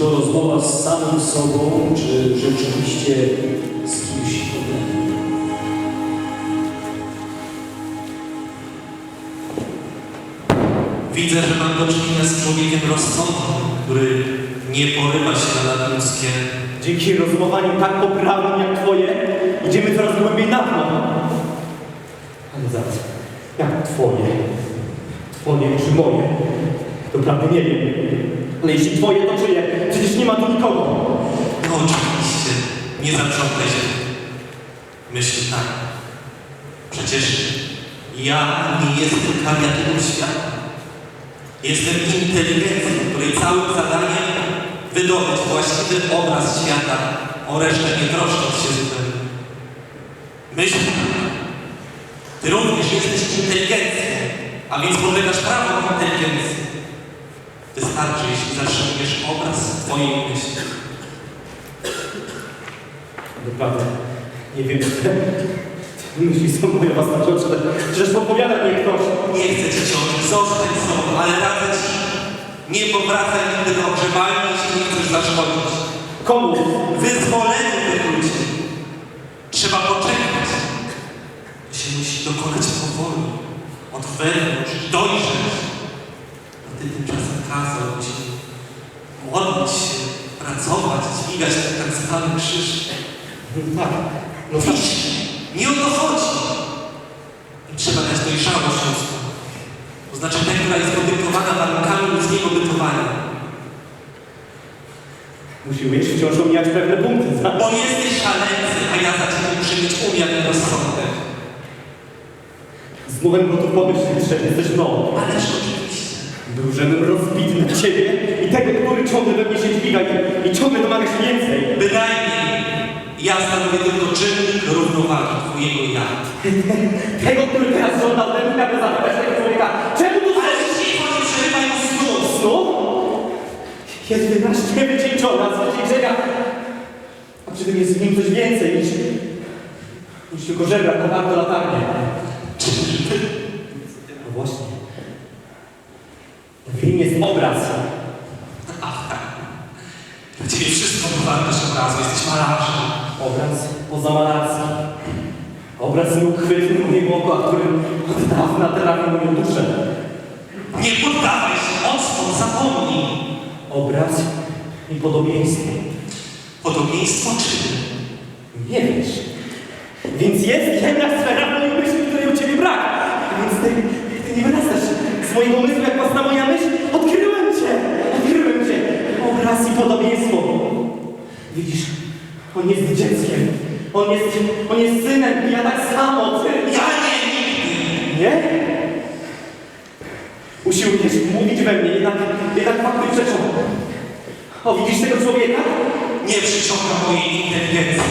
to rozmowa z samym sobą, czy rzeczywiście z kimś innym? Widzę, że mam do czynienia z człowiekiem rozsądnym, który nie porywa się na nadludzkie. Dzięki rozmowaniom tak poprawnym jak twoje, idziemy coraz głębiej na dno. Ale zaraz, jak twoje? Twoje czy moje? Doprawdy nie wiem. Ale jeśli twoje, to czyje? Przecież nie ma tu nikogo. No oczywiście, nie zaprzątaj się. Myśl tak. Przecież ja nie jestem klawiaturą świata. Jestem inteligencją, której całym zadaniem wydobyć właściwy obraz świata, o resztę nie troszcząc się zupełnie. Myśl tak. Ty również jesteś inteligencją, a więc podlegasz prawom inteligencji. Wystarczy, jeśli zatrzymujesz obraz twojej myśli. Doprawdy, nie wiem, myśli są moje własnościowe. Przecież podpowiada mi ktoś. Nie chcę ci ciążyć, zostań sobą, ale radzę ci, nie powracaj nigdy do ogrzewalni, jeśli nie chcesz zaszkodzić. Komu? Wyzwoleniu tych ludzi. Trzeba poczekać. To się musi dokonać powoli, od wewnątrz, dojrzeć. Ty tymczasem kazał ci modlić się, pracować, dźwigać ten tak zwany krzyż. Tak. No No tak. widzisz, nie o to chodzi. I trzeba dać dojrzałość ludzką. To znaczy tę, która jest podyktowana warunkami ludzkiego bytowania. Musi umieć wciąż omijać pewne punkty. tak? Bo jesteś szaleńcem, a ja za ciebie muszę mieć umiar rozsądek. Z mowem gotów pomyśleć, że jesteś mną. Ależ żebym rozbity na ciebie i tego, który ciągle we mnie się dźwiga i, i ciągle domaga się więcej. Bynajmniej ja stanowię tylko czynnik równowagi twojego ja. Tego, który teraz żąda ode mnie, aby zapytać tego człowieka, czemu tu Ale cicho nie przerywaj mu snu. snu? Wyraźnie wycieńczona z wycieńczenia. A przy tym jest w nim coś więcej niż, niż tylko żebra, kowarto latarnie. No właśnie. W nim jest obraz. Dla ciebie wszystko powartość obrazu, jesteś malarzem. Obraz pozamalarski. Obraz nieuchwytny mojego oka, którym od dawna trafił moją duszę. Nie poddawaj się, odstąp, zapomnij. Obraz i podobieństwo. Podobieństwo czy Nie wiesz. Więc jest jedna sfera mojej myśli, której u ciebie brak. Więc ty, ty nie wyrastasz mojego umysłu jak własna moja myśl. Odkryłem cię! Odkryłem cię! Obraz i podobieństwo. Widzisz, on jest dzieckiem. On jest, on jest synem i ja tak samo, ty. Ja nie. Nie? Usiłujesz mówić we mnie, jednak, jednak fakty przeczą. O, widzisz tego człowieka? Nie przyciąga mojej inteligencji.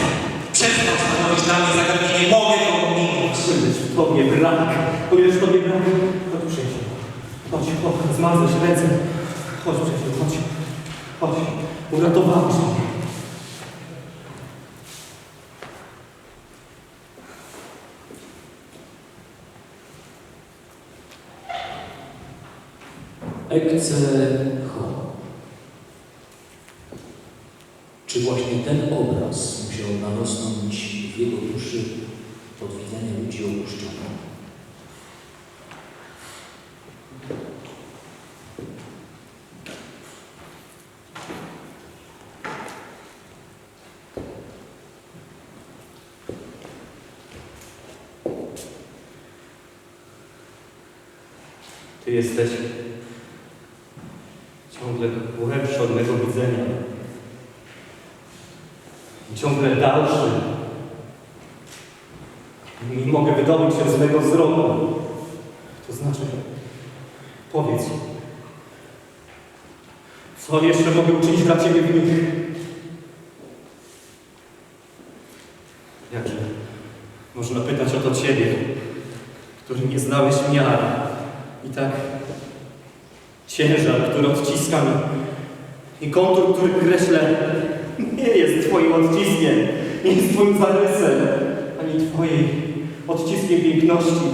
Przestał stanowić dla mnie zagadnienie, mogę go ominąć. Tobie brak, w tobie brak. Chodź chodź, zmarzę się ręce. Chodź przyjacielu, chodź, chodź, uratowałeś mnie. Ecce. Czy właśnie ten obraz musiał narosnąć w jego duszy od widzenia ludzi opuszczonych? Ty jesteś ciągle głębszy od mego widzenia. Ciągle dalszy. Nie mogę wydobyć się z mego wzroku. To znaczy, powiedz, co jeszcze mogę uczynić dla Ciebie w nich? Jakże można pytać o to Ciebie, który nie znałeś miary i tak ciężar, który odciskam i kontur, który kreślę, nie jest Twoim odciskiem, nie jest Twoim zarysem, ani Twojej odciskiem piękności.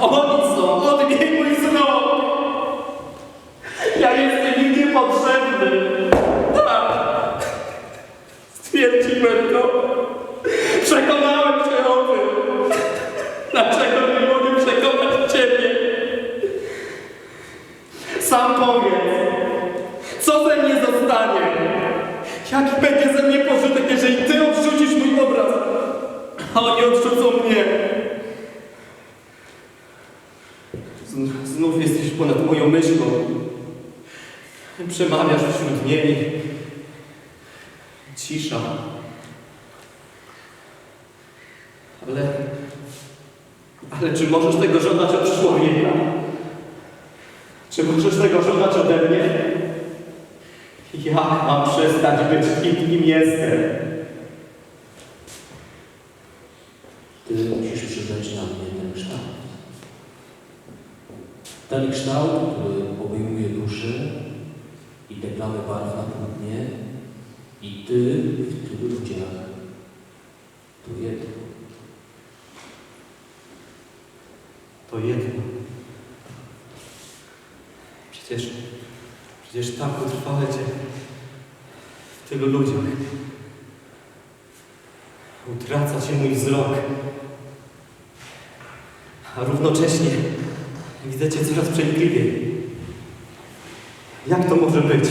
Oni są od mnie, mój synu! Ja jestem im niepotrzebny! Przemawiasz wśród niej. Cisza. Ale... Ale czy możesz tego żądać od człowieka? Czy możesz tego żądać ode mnie? Jak mam przestać być kim, kim jestem? Ty musisz przybrać na mnie ten kształt. Ten kształt, który obejmuje duszę i te plamy barw na płótnie i Ty w tylu ludziach. To jedno. To jedno. Przecież, przecież tak utrwale Cię w tylu ludziach. Utraca Cię mój wzrok. A równocześnie widzę Cię coraz przenikliwiej. Jak to może być?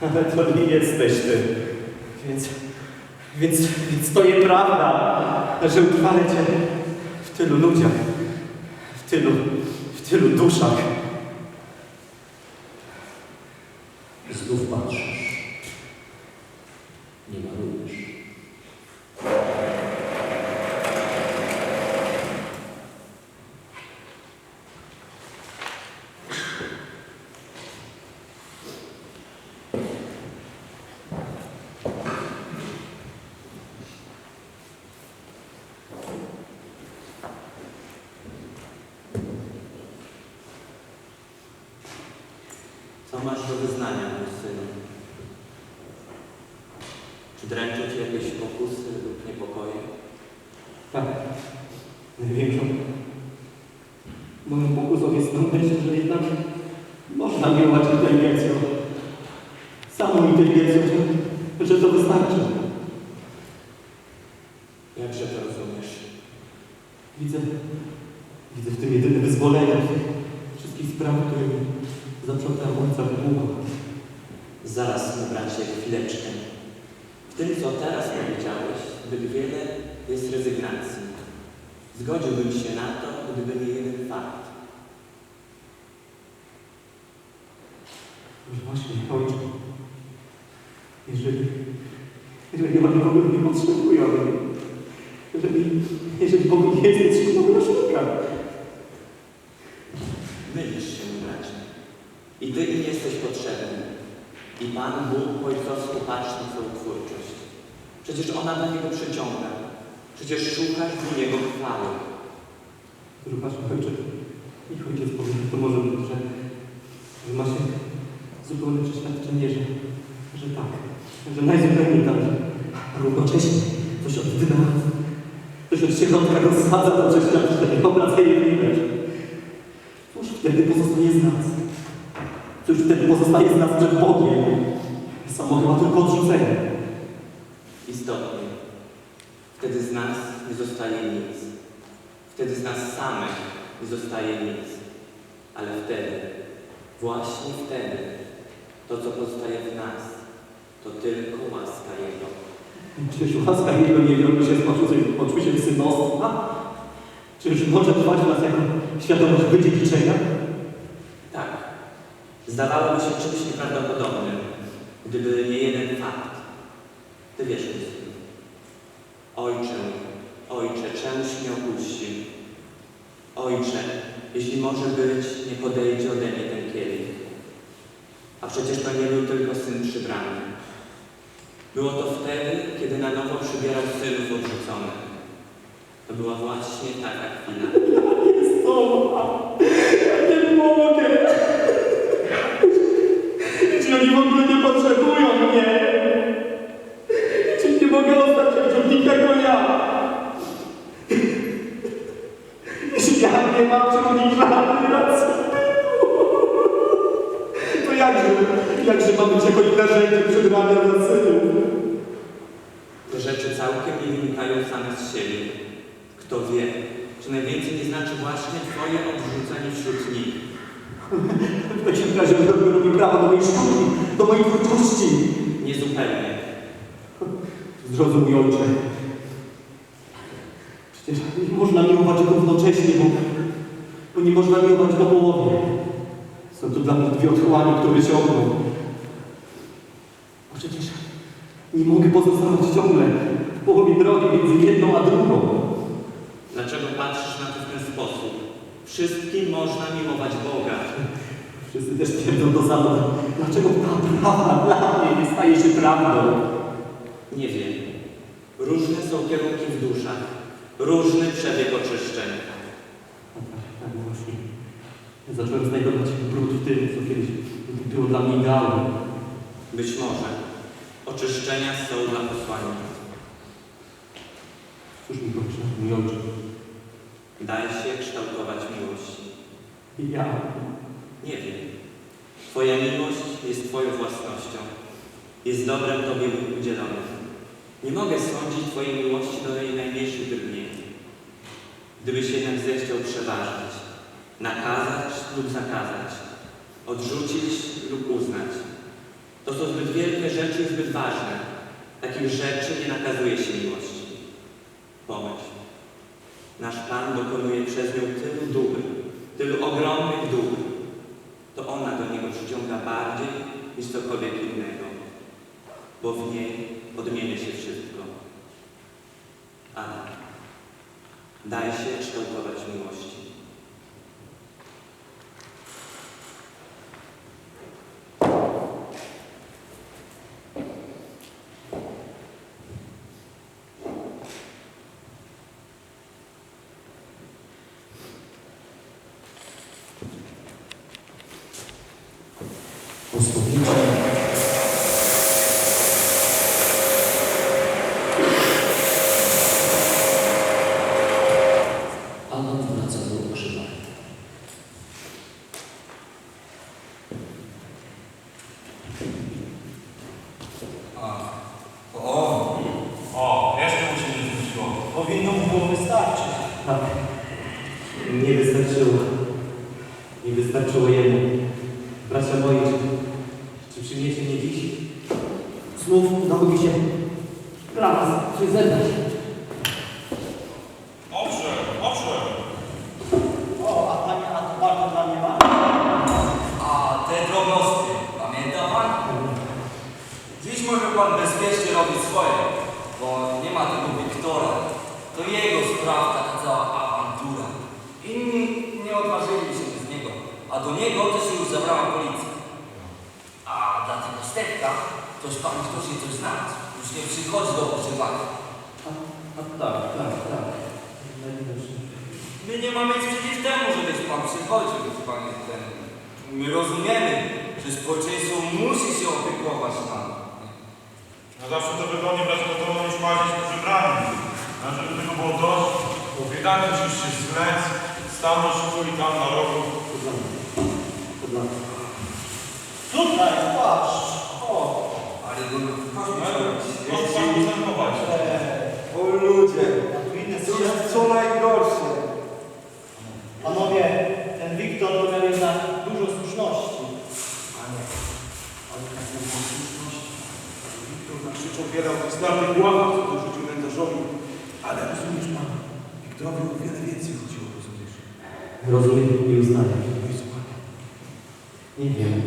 Ale to nie jesteś Ty. Więc, więc, więc to nie prawda, że utrwalę Cię w tylu ludziach, w tylu, w tylu duszach. Znów patrzysz. Nie malujesz. Co masz do wyznania, mój synu? Czy dręczą cię jakieś pokusy lub niepokoje? Tak, największą moją pokusą jest to myśl, że jednak można miłować inteligencją. Samą inteligencją, że, to wystarczy. Jakże to rozumiesz? Widzę, widzę w tym jedyne wyzwolenie wszystkich spraw, które mi zaprzątają ojca wybuchu. Zaraz, mój bracie, chwileczkę. W tym, co teraz powiedziałeś, zbyt wiele jest rezygnacji. Zgodziłbym się na to, gdyby nie jeden fakt. Że właśnie, ojcze, jeżeli, jeżeli oni w ogóle nie potrzebują, jeżeli, jeżeli Bogu nie jest potrzebnego nasznika, Mylisz się, mój bracie. I ty im jesteś potrzebny. I Pan Bóg po ojcowsku patrzy na twoją twórczość. Przecież ona do Niego przyciąga. Przecież szukasz w Niego chwały. Zobacz, ojcze, niech ojciec powie, to może być, że, że ma się zupełne przeświadczenie, że, że tak, że najzupełniej tak, równocześnie coś od dna, coś od środka rozsadza to przeświadczenie, obraca je widać. Cóż wtedy pozostaje z nas? Cóż wtedy pozostaje z nas przed Bogiem? Samo chyba tylko odrzucenie. Istotnie. Wtedy z nas nie zostaje nic. Wtedy z nas samych nie zostaje nic. Ale wtedy, właśnie wtedy, to co pozostaje w nas, to tylko łaska Jego. Czyż łaska Jego nie wiąże się z poczuciem, poczuciem synostwa? Czyż może trwać nas jako świadomość wydziedziczenia? Tak. Zdawałoby się czymś nieprawdopodobnym, gdyby nie jeden fakt. Ty wiesz, mój synu. Ojcze, ojcze, czemuś mnie opuścił? Ojcze, jeśli może być, nie podejdzie ode mnie ten kielich. A przecież to nie był tylko syn przybrany. Było to wtedy, kiedy na nowo przybierał synów odrzuconych. To była właśnie taka chwila. Jest to, ja nie mogę. Czy oni w ogóle nie potrzebują mnie? Czy nie mogę ostać od nikogo ja? Jeśli ja nie mam wśród nich żadnej racji, to jakże, jakże mam być jako ich narzędzie przed ramię synów? Też rzeczy całkiem nie wynikają same z siebie. Kto wie, czy najwięcej nie znaczy właśnie Twoje odrzucenie wśród nich. W takim razie robię, prawo do mojej sztuki, do mojej twórczości. Niezupełnie. Zrozum mój ojcze. Przecież nie można miłować równocześnie, bo, bo nie można miłować do połowy. Są to dla mnie dwie otchłanie, które ogną. A przecież nie mogę pozostawać ciągle w połowie drogi między jedną a drugą. Dlaczego patrzysz na to w ten sposób? Wszystkim można miłować Boga. Wszyscy też twierdzą to samo. Dlaczego ta prawda dla mnie nie staje się prawdą? Nie wiem. Różne są kierunki w duszach. Różny przebieg oczyszczeń. Tak właśnie. Zacząłem znajdować brud w tym, co kiedyś było dla mnie ideałem. Być może. Oczyszczenia są dla posłania. Cóż mi proszę, mój ojcze. Daj się kształtować miłości. Ja. Nie wiem. Twoja miłość jest Twoją własnością. Jest dobrem Tobie udzielonym. Nie mogę sądzić Twojej miłości do jej najmniejszych drgnień. Gdybyś jednak zechciał przeważyć, nakazać lub zakazać, odrzucić lub uznać, to są zbyt wielkie rzeczy i zbyt ważne. Takich rzeczy nie nakazuje się miłości. Pomyśl. Nasz Pan dokonuje przez nią tylu dóbr, tylu ogromnych dóbr. To ona do Niego przyciąga bardziej niż cokolwiek innego, bo w niej odmienia się wszystko. Adam, daj się kształtować miłości. Posłowicze Adam wraca do krzyża. O, O, jeszcze mu się nie zwróciło. powinno mu było wystarczyć. Tak. Nie wystarczyło. Nie wystarczyło jemu. Bracia moi, czy, czy przyjmiecie mnie dziś? Znów mi się dla was coś zebrać. Owszem, owszem. O, a pani Adwarta dla mnie ma? A te drobnosty, pamięta pan? Dziś może pan bezpiecznie robić swoje, bo nie ma tego Wiktora. To jego sprawa, taka cała awantura. Inni nie odważyli się z niego, a do niego to się już zabrała policja. A dla tego Stefka, toś pan kto się coś znać, już nie przychodzi do używania. A, a tak, tak, tak. My nie mamy nic przeciw temu, żebyś pan przychodził, panie ten. My rozumiemy, że społeczeństwo musi się opiekować nami. No zawsze to wygodnie brać do domu niż łazić po przebraniu. A żeby tego było dość, musisz się zlec, stanąć tu i tam na rogu. To dla mnie. To dla mnie. Tutaj, patrz. O, Ale go pan zajmować. o ludzie. Inne są co najgorsze. Panowie, ten Wiktor to miał jednak dużo słuszności. Wiktor nakrzyczał wiele o tych starnych ławach, co dorzucił nędzarzowi. Ale rozumiesz pan, Wiktorowi o wiele więcej chodziło, rozumiesz? Rozumiem i uznaję. No i słuchaj, Nie wiem.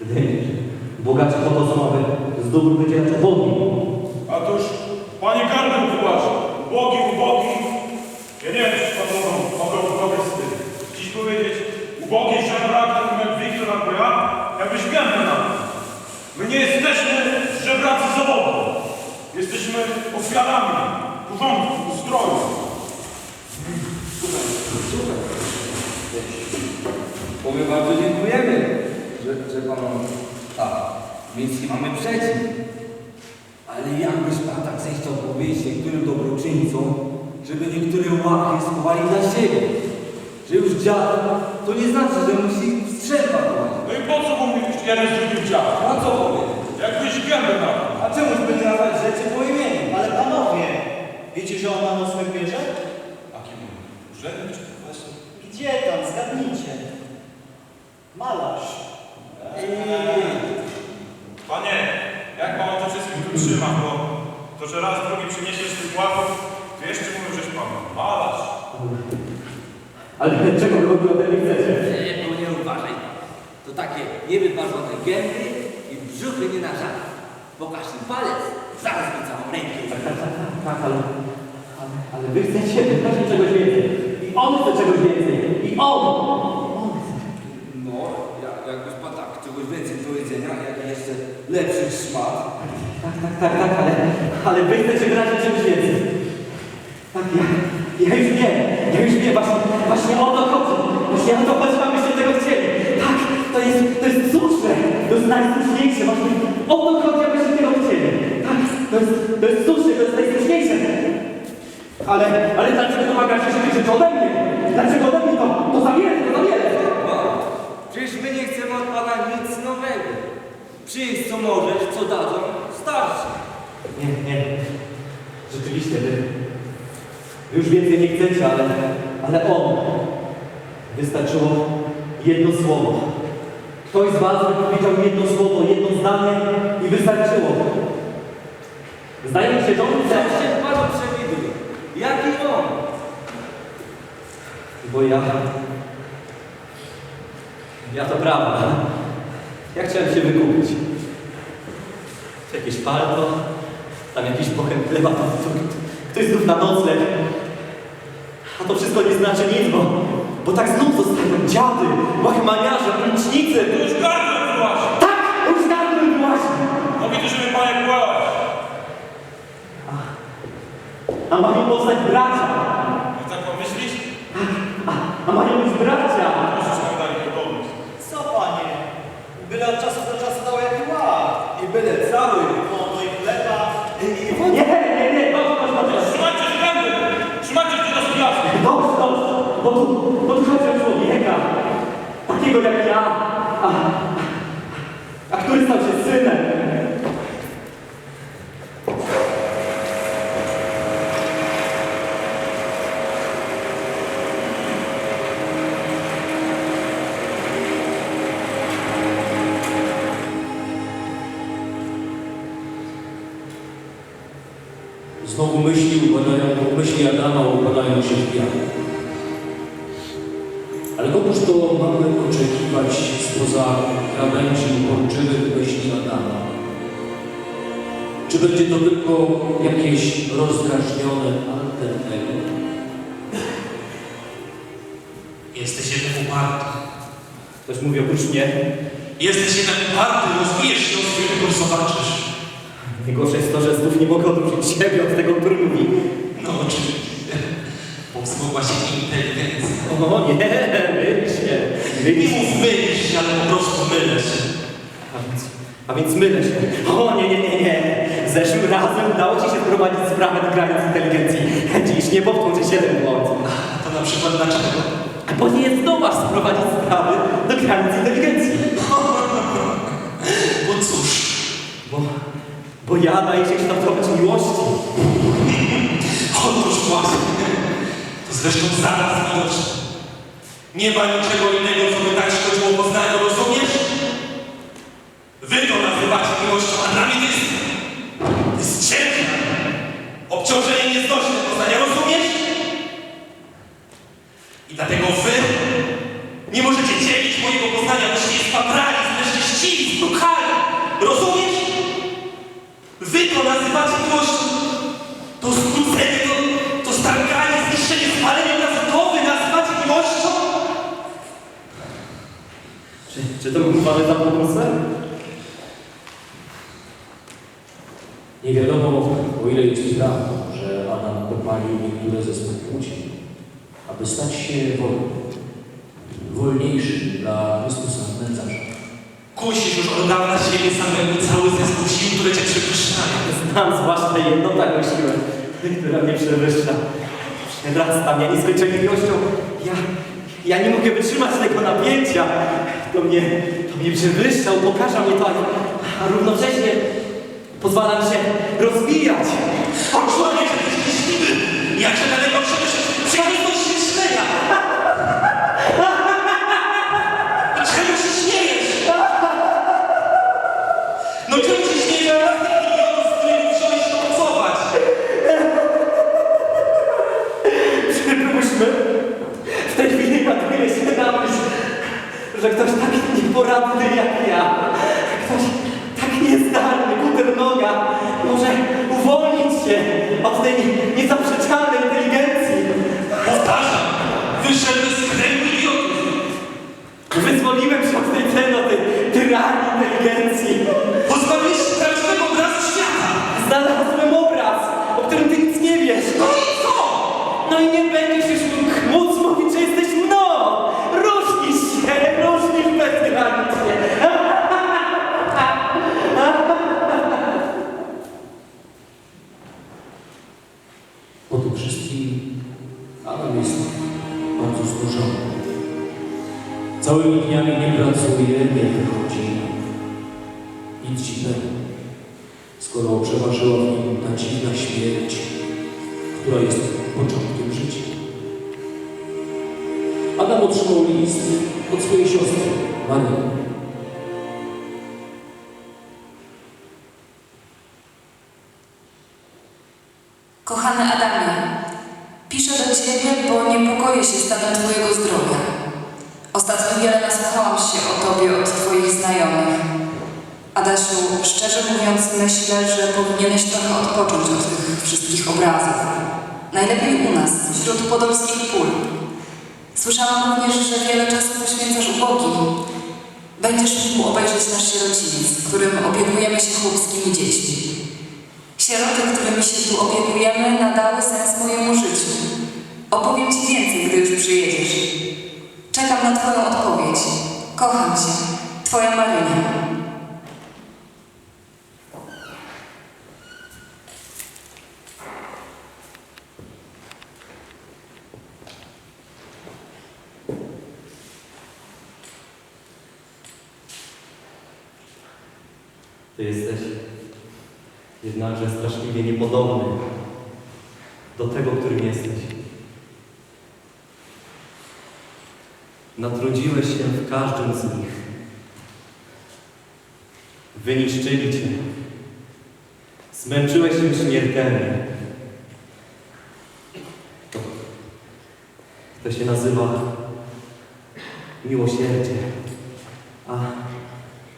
Wydaje mi się, że bogaci po to są, aby z dóbr wydzielać ubogim. A toż, panie Karmel wyłaży, ubogi, ubogi. Ja nie wiem, czy mogą, mogą mogę z tym. Dziś powiedzieć, ubogi żebrak, takim jak Wiktor albo ja, jakbyś gębę na. My nie jesteśmy żebracy zawodu. Jesteśmy ofiarami porządku, ustroju. Bo my bardzo dziękujemy, że, że pan tak, więc nie mamy przeciw. Ale jakbyś Pan tak zechciał powiedzieć niektórym dobroczyńcom, żeby niektóre łapy schowali dla siebie. Że już dziad, to nie znaczy, że musi strzelba. No i po co mówisz, że ja nie zrzucił działa? Co powie? Jakbyś gębę na. A czemuż będzie nazywać rzeczy po imieniu? Ale panowie, wiecie, że on ma na swym bierze? A kim? Urzędnik czy profesor? Gdzie tam? Zgadnijcie. Malarz. Eee rzeczy bo to, że raz drugi przyniesiesz tych łapów, to jeszcze mówią, żeś pan malarz. Ale czego mnie chcecie? Nie, no nie uważaj. To takie niewyważone gęby i brzuchy nie na żadne. Pokaż mi palec, zaraz mi całą rękę. Tak, ale, ale, ale wy chcecie wyrazić czegoś więcej. I on chce czegoś więcej. I on! On chce. No, jakbyś pan tak czegoś więcej do jedzenia, jak jeszcze lepszy szmat. Tak, tak, tak, tak, ale, ale wy chcecie wyrazić czegoś więcej. Tak, ja, ja już wiem, ja już wiem, właśnie, właśnie o to chodzi. Właśnie o to chodzi, abyście tego chcieli. Tak, to jest, to jest słuszne, to jest najsłuszniejsze, właśnie o to chodzi, abyście tego chcieli. Tak, to jest, to jest słuszne, to jest najsłuszniejsze. Ale, ale dlaczego domagacie się rzeczy ode mnie? Dlaczego ode mnie to, to za wiele, to za wiele? Przecież my nie chcemy od pana nic nowego. Przyjdź co możesz, co dadzą, starczy. Nie, nie. Rzeczywiście, wy, wy już więcej nie chcecie, ale, ale on. Wystarczyło jedno słowo. Ktoś z was wypowiedział jedno słowo, jedno zdanie i wystarczyło. Zdaje mi się, że on chce, się panu przewiduje? Jaki on? bo ja... Ja to prawda. Ja chciałem się wykupić. Jakieś palto, tam jakiś pochem chleba, ktoś znów na nocleg. A to wszystko nie znaczy nic, bo, bo tak znów zostają dziady, łachmaniarze, ulicznicy. To już gardło właśnie. Tak, już gardłem właśnie. No widzę, że mnie panie płałeś. A mają powstać bracia. I tak pomyślisz? A mają być bracia. Musisz nam dali podobność. Co panie? Byle od czasu do czasu dał jaki ład. I byle cały. No, no i chleba. I, i Nie, nie, nie, dobrze, dobrze, dobrze. Trzymajcie się gęby! Trzymajcie się do spilaczki! Dobrze, dobrze, bo tu, bo tu chodzi o człowieka, takiego jak ja, a, a który stał się synem. Znowu myśli upadają, myśli Adama upadają się w piach. Ale kogoż to mamy oczekiwać spoza krawędzi uporczywych myśli Adama? Czy będzie to tylko jakieś rozdrażnione alter ego? Jesteś jednak uparty. Ktoś mówi oprócz mnie, Jesteś jednak uparty, rozwijesz się od swojego, zobaczysz. najgorsze jest to, że znów nie mogę odróżnić siebie od tego, który mówi. No oczywiście. Powsmogła się inteligencja. O nie, myl się, myl Nie się. mów mylisz się, ale po prostu mylę się. A więc, a więc mylę się. O nie, nie, nie, nie. Zeszłym razem udało ci się wprowadzić sprawę do granic inteligencji. Dziś nie powtórzy się ten błąd. A to na przykład dlaczego? A później zdołasz sprowadzić sprawy do granic inteligencji. Bo cóż, Bo, bo ja daję się kształtować miłości. otóż właśnie. To zresztą zaraz widoczne. Nie ma niczego innego, co by tak szkodziło poznaniu, Nie wiadomo, o ile jest prawdą, że Adam popalił niektóre ze swych płci, aby stać się wolnym, wolniejszym dla Chrystusa nędzarza. Kusisz już od dawna siebie samego cały zespół sił, które cię przewyższają. Znam zwłaszcza jedną taką siłę, która mnie przewyższa. Przerasta mnie nieskończonością. Ja, ja nie mogę wytrzymać tego napięcia. To mnie, to mnie przewyższa, upokarza mnie to, a równocześnie Pozwala się rozwijać. O człowiek, szczęśliwy! Jakże daleko przeszedłeś? Przecież się śmieja! Dlaczego się śmiejesz? No czemu się śmiejesz? Przypuśćmy, w tej chwili ładuje się na myśl, że ktoś taki nieporadny jak ja, ktoś od tej niezaprzeczalnej inteligencji. Powtarzam, wyszedłeś z kręgu idiotów. Wyzwoliłem się od tej tej tyranii inteligencji. Pozbawiłeś się prawdziwego obrazu świata. Znalazłem obraz, o którym ty nic nie wiesz. No i co? No i nie będziesz już skoro przeważyła w nim ta dziwna śmierć, która jest początkiem życia. Adam otrzymał list od swojej siostry, Marii. Szczerze mówiąc, myślę, że powinieneś trochę odpocząć od tych wszystkich obrazów. Najlepiej u nas, wśród podolskich pól. Słyszałam również, że wiele czasu poświęcasz ubogim. Będziesz mógł obejrzeć nasz sierociniec, którym opiekujemy się chłopskimi dziećmi. Sieroty, którymi się tu opiekujemy, nadały sens mojemu życiu. Opowiem Ci więcej, gdy już przyjedziesz. Czekam na Twoją odpowiedź. Kocham Cię. Twoja Marynia. Ty jesteś jednakże niepodobny do tego, którym jesteś. Natrudziłeś się w każdym z nich. Wyniszczyli cię. Zmęczyłeś się śmiertelnie. To, to się nazywa miłosierdzie. A,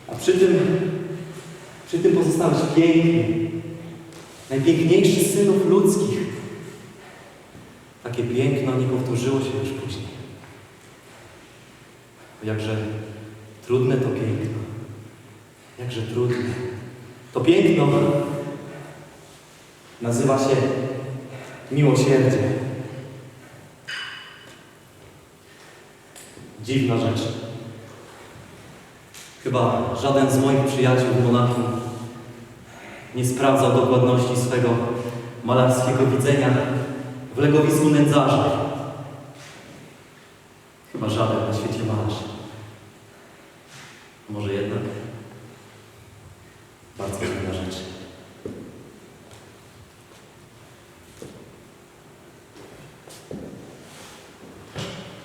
a przy tym przy tym pozostałeś piękny, najpiękniejszy z synów ludzkich. Takie piękno nie powtórzyło się już później. Jakże trudne to piękno. Jakże trudne. To piękno nazywa się miłosierdzie. Dziwna rzecz. Chyba żaden z moich przyjaciół w Monachium nie sprawdzał dokładności swego malarskiego widzenia w legowisku nędzarza. Chyba żaden na świecie malarz. Może jednak bardzo dziwna rzecz.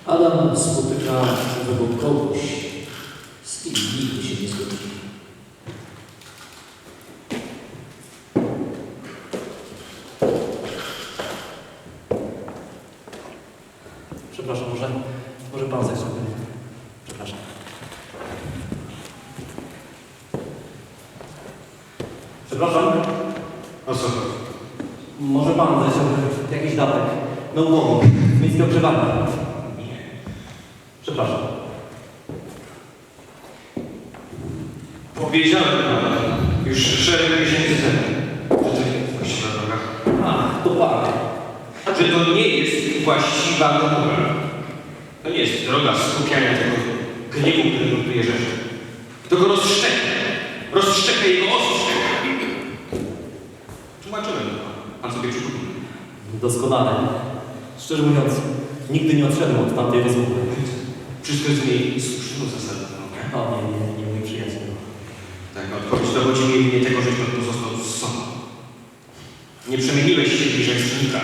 Adam spotyka nowego z kim nigdy się nie zgodzili. Przepraszam, może, może pan zejść sobie. Przepraszam. Przepraszam, O co chodzi? może pan zejść sobie jakiś datek na umowie z miejskiego ogrzewania. Nie. Przepraszam. Powiedziałem panu już szereg miesięcy temu, że to nie jest właściwa droga. Ach, to pan. Że to nie jest właściwa droga. To nie jest droga skupiania tego który nurtuje rzeczy. To go rozszczepia. Rozszczepia jego ostrze. Tłumaczyłem to. Pan sobie przypomina. Doskonale. Szczerze mówiąc, nigdy nie odszedłem od tamtej rozmowy. Wszystko jest w niej słuszną zasadą. O nie, nie, nie mój przyjaciel. Tak, odpowiedź dowodzi mi jedynie tego, że Pan pozostał z sobą. Nie przemieniłeś się w nieszczęśnika.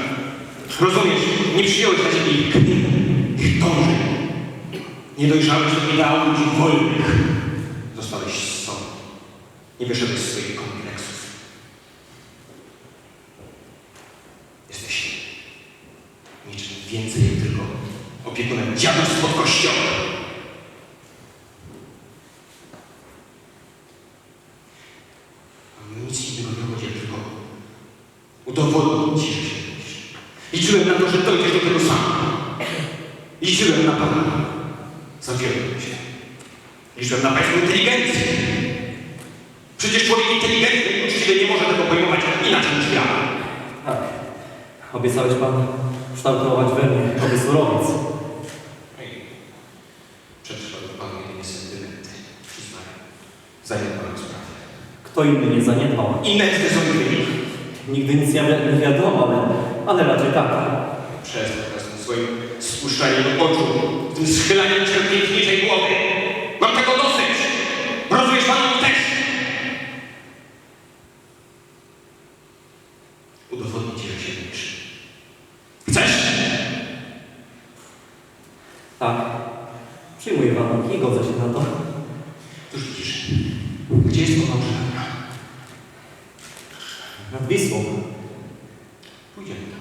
Rozumiesz? Nie przyjąłeś na siebie Nie dojrzałeś do ludzi wolnych. Zostałeś sobą. Nie wyszedłeś z swoich kompleksów. Jesteś niczym więcej jak tylko opiekunem dziadów spod kościoła. Nic innego nie tylko Udowodnię ci. Liczyłem na to, że dojdziesz do tego sam. Liczyłem na Pana. Zawiodłem się. Liczyłem na Pańską inteligencję. Przecież człowiek inteligentny i uczciwy nie może tego pojmować inaczej niż ja. Tak. Obiecałeś Pan kształtować we mnie nowy surowiec. Przetrwał do Panu jedynie sentymenty. Przyznaję. Zaniedbałem sprawę. Kto inny nie zaniedbał. I nędzny są wynik. Nigdy nic nie, wi- nie wiadomo, ale, ale raczej tak. Przestań teraz swoim spuszczaniem oczu, tym schylaniem cierpliwniczej głowy. Mam tego dosyć. Rozumiesz Panu też. Udowodnię Ci, że się mylisz. Chcesz? Tak. Przyjmuję warunki i godzę się na to. Cóż widzisz? Gdzie jest Pomałżana? Nad Wisłą. Pójdziemy tam.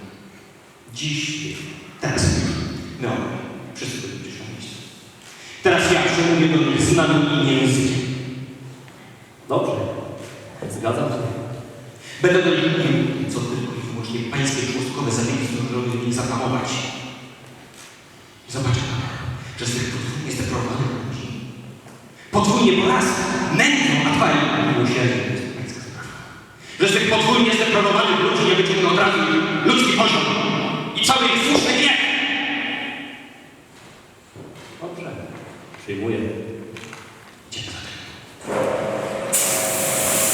Dziś, teraz już. No, wszyscy to będziesz na miejscu. Teraz przemówię do nich im językiem. Dobrze. Zgadzam się. Będę do nich mówił, co tylko i wyłącznie pańskie